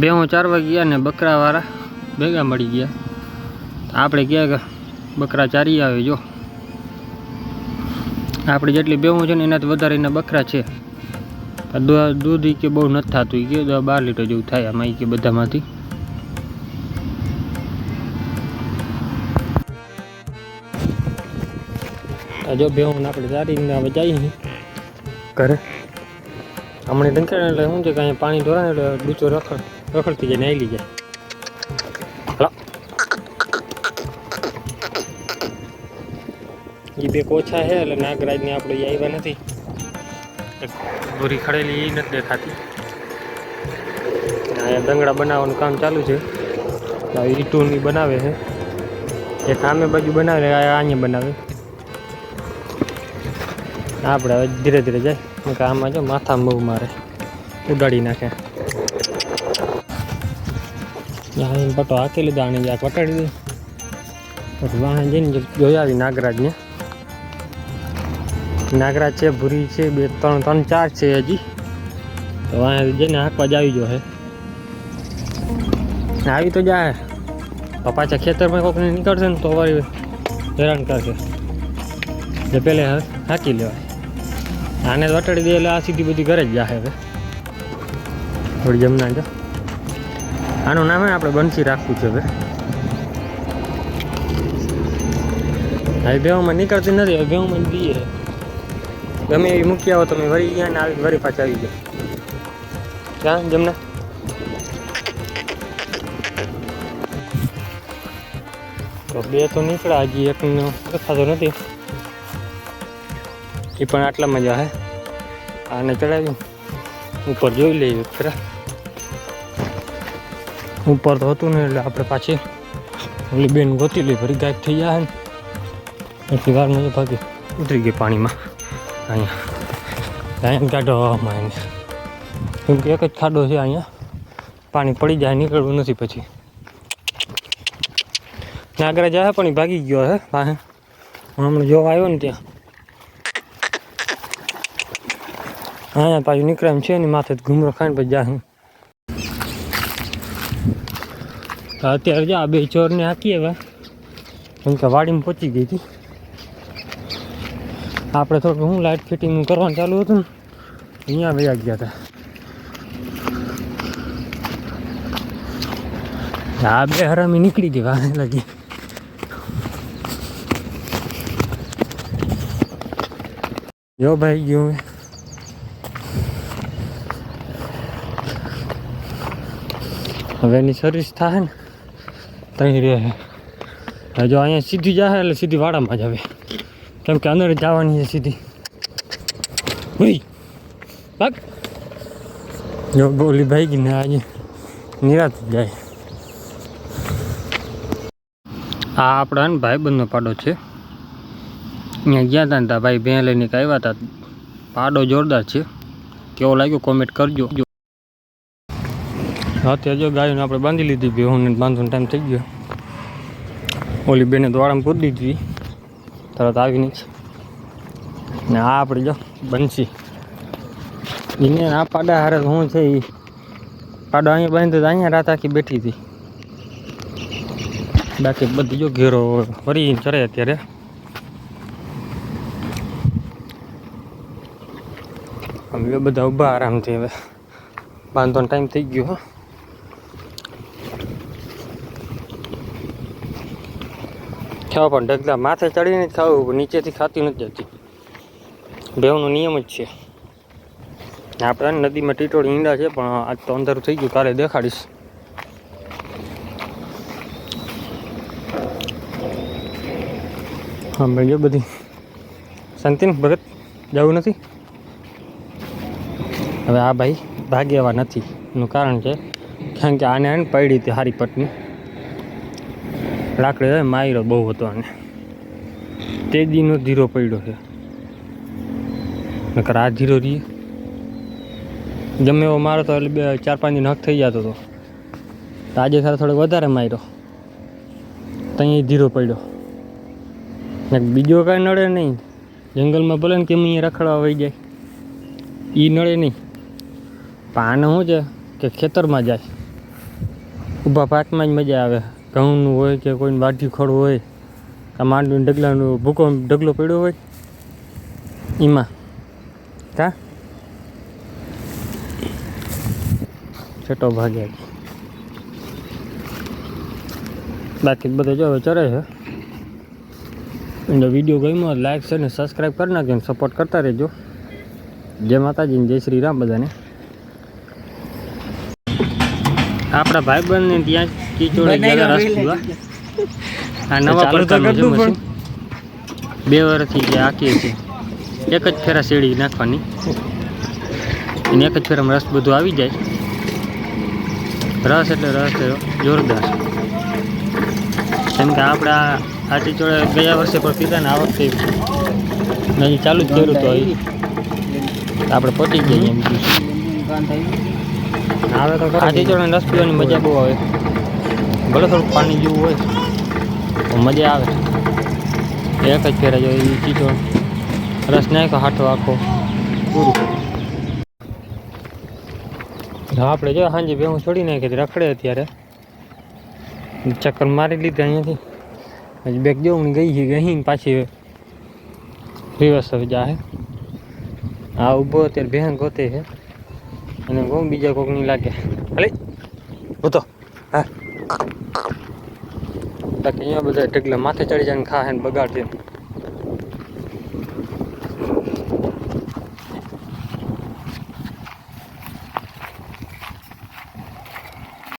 બેહું ચારવા ગયા ને બકરાવાળા ભેગા મળી ગયા. આપણે ક્યાં કે બકરા ચારી આવે જો. આપણે જેટલી બેહું છે ને એનાથી વધારે એના બકરા છે. દૂધ કે બહુ નથી થતું કે બાર લીટર જેવું થાય આમાં કે બધામાંથી. જો બેહું આપણે ચારીને હવે જઈએ ઘરે. હમણાં ડંકાણ એટલે શું છે કે પાણી ઢોરાય એટલે ડૂચો રખડ. રખડતી જાય ને આયલી જાય હલો એ બે ઓછા છે એટલે નાગરાજને આપણે ઈ આવ્યા નથી દોરી ખડેલી એ નથી દેખાતી અહીંયા દંગડા બનાવવાનું કામ ચાલુ છે ઈટુની બનાવે છે એક આમે બાજુ બનાવે આ અહીંયા બનાવે આપણે હવે ધીરે ધીરે જાય આમાં જો માથા બહુ મારે ઉડાડી નાખે આવીને પટો હાકી લીધો આને જ્યાં વટાડી દીધો પછી વાહન જઈને જોઈ આવી નાગરાજને. નાગરાજ છે, ભૂરી છે, બે, ત્રણ ત્રણ, ચાર છે હજી. તો વાહન જઈને હાંકવા જ આવી હે. આવી તો જાય તો પાછા ખેતરમાં કોકને નીકળશે ને તો વળી હેરાન કરશે. એટલે પહેલે હાંકી લેવાય. આને વટાડી દે એટલે આ સીધી બધી ઘરે જ જાહે હવે. થોડી જમના જો. આનું નામ આપણે બંસી રાખવું છે હવે. હવે બેવામાં નીકળતી નથી, હવે બેવામાં દઈએ ગમે એવી મૂકી આવો, તમે વળી ગયા ને આવી વરી પાછા આવી જાઓ ક્યાં જમના. તો બે તો નીકળ્યા, હજી એકનો દેખાતો નથી. એ પણ આટલામાં જ હે. આને ચડાવ્યું ઉપર જોઈ લઈએ ખરા ઉપર તો હતું ને એટલે આપણે પાછી ઓલી બેન ગોતી લઈ, ફરી ગાયબ થઈ જાય ને. એટલી વાર નહીં ભાગી. ઉતરી ગઈ પાણીમાં. અહીંયા. લાઈન કાઢો હવામાં એને કેમ કે એક જ ખાડો છે અહીંયા. પાણી પડી જાય, નીકળવું નથી પછી. નાગરા જાય પણ એ ભાગી ગયો હે પાસે હમણાં જોવા આવ્યો ને ત્યાં. અહીંયા પાછું નીકળે એમ છે ને, માથે ઘૂમરો ખાઈને પછી જાય તો અત્યારે જો આ બે ચોરને હાકીએ હવે. કેમ કે વાડીમાં પહોંચી ગઈ હતી. આપણે થોડું હું લાઇટ ફિટિંગ કરવાનું ચાલુ હતું ને, અહીંયા વયા ગયા હતા. આ બે હરામી નીકળી ગઈ વાહે લાગી જો ભાઈ ગયો હવે. હવે એની સર્વિસ થાય ને. ત્યાં રહે છે. જો અહીંયા સીધી જાય એટલે સીધી વાડામાં જ આવે. કેમ કે અંદર જવાની છે સીધી. જો બોલી ભાઈ ને આજે નિરાત જાય. આ આપણા ભાઈબંધનો પાડો છે. અહીંયા ગયા હતા ને ભાઈ ભેં લઈને આવ્યા હતા પાડો જોરદાર છે. કેવો લાગ્યો કોમેન્ટ કરજો. અત્યારે જો ગાયોને આપણે બાંધી લીધી ભેહુંને બાંધવાનો ટાઈમ થઈ ગયો. ઓલી બેને દ્વારામાં પૂરી દીધી. તરત આવીને જ ને આ આપણે જો બંસી એને આ પાડા હારે શું છે એ પાડો અહીંયા બાંધ્યો તો અહીંયા રાત આખી બેઠી હતી. બાકી બધી જો ઘેરો ફરી ચરે અત્યારે. હવે બધા ઊભા આરામથી હવે. બાંધવાનો ટાઈમ થઈ ગયો, હો. ખાવા પણ ઢગલા માથે ચડીને જ ખાવું નીચેથી ખાતી નથી જતી. બેવનો નિયમ જ છે. આપણે નદીમાં ટીટોળી ઈંડા છે, પણ આજ તો અંધારું થઈ ગયું, કાલે દેખાડીશ. હા, ભાઈ બધી. શાંતિ ને ભગત જવું નથી? હવે આ ભાઈ ભાગ્યવા નથી. એનું કારણ છે, કારણ કે આને આને પડી હતી હારી પટની લાકડી માર્યો બહુ હતો આને તે દીનો ધીરો પડ્યો છે. નકર આ ધીરો રહીએ ગમે મારો તો એટલે બે, ચાર, પાંચ દિન હક થઈ જતો હતો. આજે ખાલી થોડોક વધારે માર્યો ત્યાં ધીરો પડ્યો. ને બીજો કાંઈ નડે નહીં. જંગલમાં ભલે ને કેમ અહીંયા રખડવા વહી જાય. એ નડે નહીં. પણ આને શું છે કે ખેતરમાં જાય. ઊભા પાકમાં જ મજા આવે. ઘઉંનું હોય કે કોઈને બાટી ખોળ હોય કાં માંડવીનું ડગલાનું ભૂકો ડગલો પડ્યો હોય એમાં કા? છટો ભાગ્યા બાકી બધા જો હવે ચરે છે. એટલે વીડિયો ગમ્યો લાઈક છે ને સબસ્ક્રાઈબ કરી નાખજો સપોર્ટ કરતા રહેજો. જય માતાજી જય શ્રી રામ બધાને. આપણા ભાઈબંધ ને ત્યાં ચીચોડે ગયા રસ પીવા. આ નવા છે. મશીન બે વર્ષથી જે આખી છે. એક જ ફેરા શેડી નાખવાની. અને એક જ ફેરામાં રસ બધું આવી જાય. રસ એટલે રસ જોરદાર. કેમ કે આપણે આ ચીચોડે ગયા વર્ષે પણ પીધા ને આ વખતે હજી ચાલુ જ કર્યું તો આપણે પહોંચી જઈએ એમ બીજું શું. આવે તો આ ચીચોડે રસ પીવાની મજા બહુ આવે. ભલે થોડુંક પાણી જેવું હોય તો મજા આવે. એક જ ફેરા જો એ ચીચોડ રસ નાખ્યો હાથો આખો. પૂરું હા આપણે જો સાંજે ભેહું છોડી નાખી હતી, રખડે અત્યારે. ચક્કર મારી લીધા અહીંયાથી. હજી બેગ જેવું ગઈ છે ગઈ ને પાછી રિવર્સ હવે જાહે. આ ઊભો અત્યારે બેહન ગોતે છે. અને બહુ બીજા કોકની લાગે. અલે ઉતો. હા. બાકી અહીંયા બધા ઢગલા માથે ચડી જાય ને ખા ને બગાડશે